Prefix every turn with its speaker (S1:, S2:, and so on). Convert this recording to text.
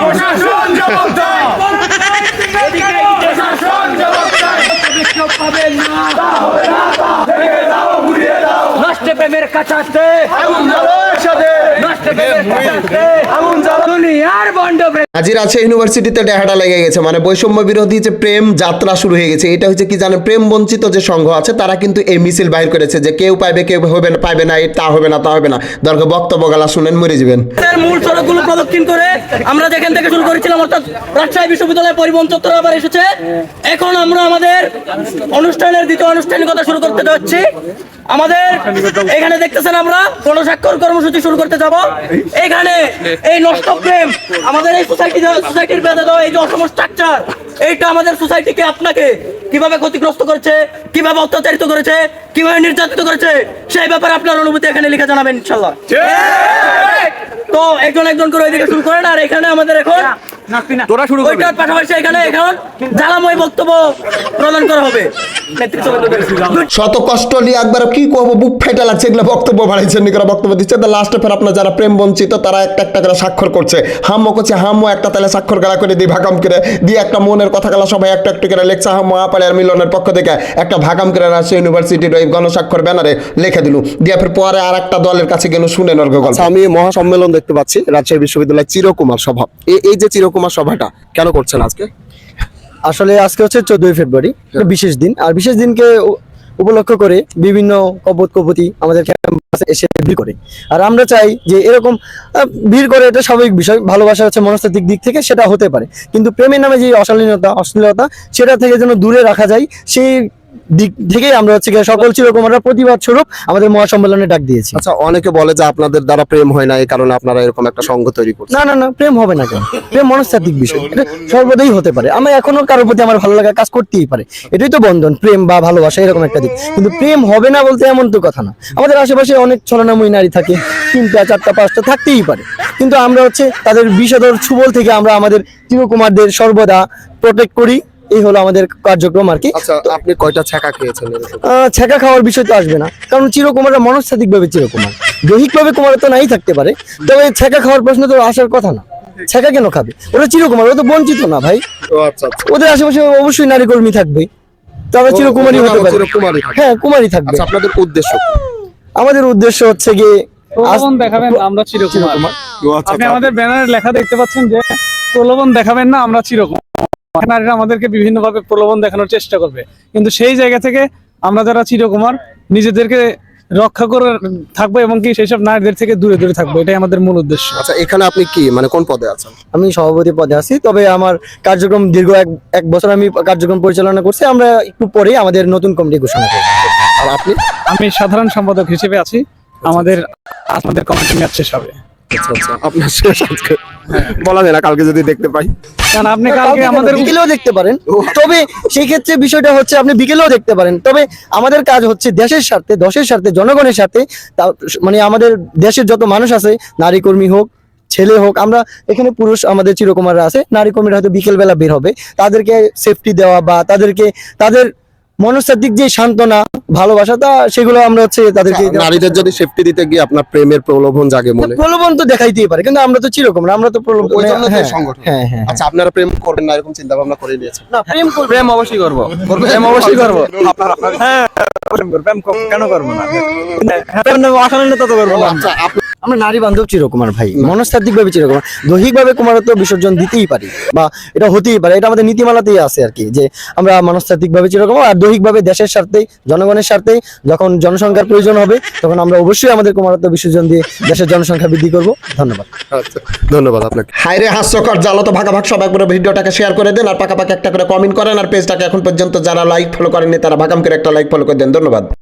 S1: প্রশাসন জবাব দাও প্রশাসন জবাব দাও বিক্ষোভ পাবেন না। ভেঙে দাও ঘুরিয়ে দাও
S2: রাষ্ট্র প্রেমের কাছাতে
S1: আগুন জ্বালো একসাথে
S2: রাষ্ট্র প্রেমের কাছাতে
S1: আগুন জ্বালো
S2: দুনিয়ার বন্ড
S3: হাজির আছে ইউনিভার্সিটিতে ডেহাটা লেগে গেছে মানে বৈষম্য বিরোধী যে প্রেম যাত্রা শুরু হয়ে গেছে, এটা হচ্ছে কি জানেন, প্রেম বঞ্চিত যে সংঘ আছে, তারা কিন্তু এই মিছিল বাইর করেছে যে কেউ পাইবে, কেউ হবে না, পাইবে না তা হবে না, তা হবে না। দরকার বক্তব্য গালা শুনেন, মরে যাবেন।
S2: মূল সড়কগুলো প্রদক্ষিণ করে আমরা যেখান থেকে শুরু করেছিলাম, অর্থাৎ রাজশাহী বিশ্ববিদ্যালয় পরিবহন চত্বর আবার এসেছে। এখন আমরা আমাদের অনুষ্ঠানের দ্বিতীয় আনুষ্ঠানিকতা শুরু করতে যাচ্ছি। আমাদের এখানে দেখতেছেন আমরা গণস্বাক্ষর কর্মসূচি শুরু করতে যাব। এখানে এই নষ্ট প্রেম, আমাদের এই সোসাইটি সোসাইটির বেঁধে দেওয়া এই যে অসম স্ট্রাকচার এইটা আমাদের সোসাইটিকে আপনাকে কীভাবে ক্ষতিগ্রস্ত করেছে কীভাবে অত্যাচারিত করেছে কীভাবে নির্যাতিত করেছে সেই ব্যাপারে আপনার অনুভূতি এখানে লিখে জানাবেন ইনশাল্লাহ তো একজন একজন করে ওইদিকে শুরু করেন আর এখানে আমাদের এখন
S1: তোরা শুরু করবি।
S2: ওইটার পাশাপাশি এখানে এখন জ্বালাময় বক্তব্য প্রদান করা হবে।
S3: শত কষ্ট নিয়ে একবার কি করব? বুক ফেটে লাগছে এগুলো বক্তব্য বাড়াইছেন নিকরা বক্তব্য দিচ্ছে। তো লাস্টে ফের আপনার যারা প্রেম বঞ্চিত তারা একটা একটা করে স্বাক্ষর করছে। হাম্মো করছে হাম্মো একটা তাহলে স্বাক্ষর গালা করে দিই ভাগাম করে দিয়ে একটা মনের কথা গালা সবাই একটা একটা করে লেখছে। হাম্মো আপালে আর মিলনের পক্ষ থেকে একটা ভাগাম করে রাজশাহী ইউনিভার্সিটির ওই গণস্বাক্ষর ব্যানারে লিখে দিল। দিয়ে ফের পরে আর একটা দলের কাছে গেল শুনে গল্প।
S4: আচ্ছা আমি মহাসম্মেলন দেখতে পাচ্ছি রাজশাহী বিশ্ববিদ্যালয় চিরকুমার সভা। এই এই যে চিরকুমার সভাটা কেন করছেন আজকে?
S5: আসলে আজকে হচ্ছে চোদ্দই ফেব্রুয়ারি বিশেষ দিন। আর বিশেষ দিনকে উপলক্ষ করে বিভিন্ন কপত কপতি আমাদের ক্যাম্পাসে এসে ভিড় করে। আর আমরা চাই যে এরকম ভিড় করে এটা স্বাভাবিক বিষয়। ভালোবাসা হচ্ছে মনস্তাত্ত্বিক দিক থেকে সেটা হতে পারে। কিন্তু প্রেমের নামে যে অশালীনতা অশ্লীলতা সেটা থেকে যেন দূরে রাখা যায় সেই দিক থেকেই আমরা হচ্ছে সকল চিরকুমাররা প্রতিবাদ স্বরূপ আমাদের মহাসম্মেলনে ডাক দিয়েছি।
S4: আচ্ছা অনেকে বলে যে আপনাদের দ্বারা প্রেম হয় না এই কারণে আপনারা এরকম একটা সংঘ তৈরি করছেন।
S5: না না না প্রেম হবে না কেন? প্রেম মনস্তাত্ত্বিক বিষয়। এটা সর্বদাই হতে পারে। আমি এখনও কারোর প্রতি আমার ভালো লাগা কাজ করতেই পারে। এটাই তো বন্ধন প্রেম বা ভালোবাসা এরকম একটা দিক। কিন্তু প্রেম হবে না বলতে এমন তো কথা না। আমাদের আশেপাশে অনেক ছলনাময়ী নারী থাকে তিনটা চারটা পাঁচটা থাকতেই পারে। কিন্তু আমরা হচ্ছে তাদের বিষধর ছুবল থেকে আমরা আমাদের চিরকুমারদের সর্বদা প্রোটেক্ট করি। এই হলো আমাদের কার্যক্রম আর কি।
S4: আচ্ছা আপনি কয়টা ছ্যাঁকা খেয়েছেন?
S5: ছ্যাঁকা খাওয়ার বিষয় তো আসবে না। কারণ চিরকুমাররা মনস্তাত্ত্বিক ভাবে চিরকুমার। দৈহিকভাবে কুমার তো নাই থাকতে পারে। তবে ছ্যাঁকা খাওয়ার প্রশ্ন তো আসার কথা না। ছ্যাঁকা কেন খাবে? ওরা চিরকুমার ওরা তো বঞ্চিত না ভাই।
S4: আচ্ছা আচ্ছা।
S5: ওদের আশেপাশে অবশ্যই নারী কর্মী থাকবে তবে চিরকুমারী হতে পারে। হ্যাঁ কুমারী থাকবে।
S4: আচ্ছা আপনাদের উদ্দেশ্য
S5: আমাদের উদ্দেশ্য হচ্ছে গিয়ে
S6: প্রলোভন দেখাবেন না, আমরা চিরকুমার। আপনি আমাদের ব্যানারে লেখা দেখতে পাচ্ছেন যে প্রলোভন দেখাবেন না আমরা চিরকুমার। নারীরা আমাদেরকে বিভিন্ন ভাবে প্রলোভন দেখানোর চেষ্টা করবে। কিন্তু সেই জায়গা থেকে আমরা যারা চিরকুমার নিজেদেরকে রক্ষা করে থাকব এবং কি সেই সব নারীদের থেকে দূরে দূরে থাকব এটাই আমাদের মূল উদ্দেশ্য।
S4: আচ্ছা এখানে আপনি কি মানে কোন পদে আছেন?
S5: আমি সভাপতি পদে আছি তবে আমার কার্যক্রম দীর্ঘ এক এক বছর আমি কার্যক্রম পরিচালনা করছি আমরা একটু পরেই আমাদের নতুন কমিটি ঘোষণা করব।
S4: আর আপনি?
S6: আমি সাধারণ সম্পাদক হিসেবে আছি আমাদের আমাদের কমিটি ম্যাচ শেষ হবে।
S4: আচ্ছা আচ্ছা আপনার শেষ আজকে বলা যায় না কালকে যদি দেখতে পাই।
S6: কারণ আপনি কালকে আমাদের
S5: বিকেলেও দেখতে পারেন। তবে সেই ক্ষেত্রে বিষয়টা হচ্ছে আপনি বিকেলেও দেখতে পারেন। তবে আমাদের কাজ হচ্ছে দেশের স্বার্থে দশের স্বার্থে জনগণের তা- মানে আমাদের দেশের যত মানুষ আছে নারী কর্মী হোক ছেলে হোক আমরা এখানে পুরুষ আমাদের চিরকুমাররা আছে নারী কর্মীরা হয়তো বিকেলবেলা বের হবে। তাদেরকে সেফটি দেওয়া বা তাদেরকে তাদের মনস্তাত্ত্বিক যে সান্ত্বনা ভালোবাসা তা সেগুলো আমরা হচ্ছে তাদেরকে
S4: নারীদের যদি সেফটি দিতে গিয়ে আপনার প্রেমের প্রলোভন জাগে মনে?
S5: প্রলোভন তো দেখাইতেই পারে কিন্তু আমরা তো চিরকুমার আমরা তো প্রলোভন
S4: ওই জন্য তো
S5: হ্যাঁ,
S4: সংগঠন।
S5: হ্যাঁ হ্যাঁ
S4: আচ্ছা আপনারা প্রেম করবেন না এরকম চিন্তা ভাবনা করে নিয়েছেন।
S5: না প্রেম করবে।
S1: প্রেম অবশ্যই করব। প্রেম অবশ্যই করব। হ্যাঁ প্রেম করব কেন করব না? প্রেম অশালীনতা তো করব না।
S4: আচ্ছা আপনি
S5: আমরা নারী বান্ধব চিরকুমার ভাই। মনস্তাত্ত্বিক ভাবে চিরকুমার। দৈহিক ভাবে কুমারত্ব বিসর্জন দিতেই পারি বা এটা হতেই পারে এটা আমাদের নীতিমালাতেই আছে আর কি যে আমরা মনস্তাত্ত্বিক ভাবে চিরকুমার আর দৈহিক ভাবে দেশের স্বার্থেই জনগণের স্বার্থেই যখন জনসংখ্যার প্রয়োজন হবে তখন আমরা অবশ্যই আমাদের কুমারত্ব বিসর্জন দিয়ে দেশের জনসংখ্যা বৃদ্ধি করব। ধন্যবাদ।
S4: আচ্ছা ধন্যবাদ আপনাকে।
S3: হাইরে হাস্যকর জালো তো ভাগাভাগ সব একবার ভিডিওটাকে শেয়ার করে দেন আর পাকাপাকি একটা করে কমেন্ট করেন আর পেজটাকে এখন পর্যন্ত যারা লাইক ফলো করেননি তারা ভাগাম করে একটা লাইক ফলো করে দেন। ধন্যবাদ।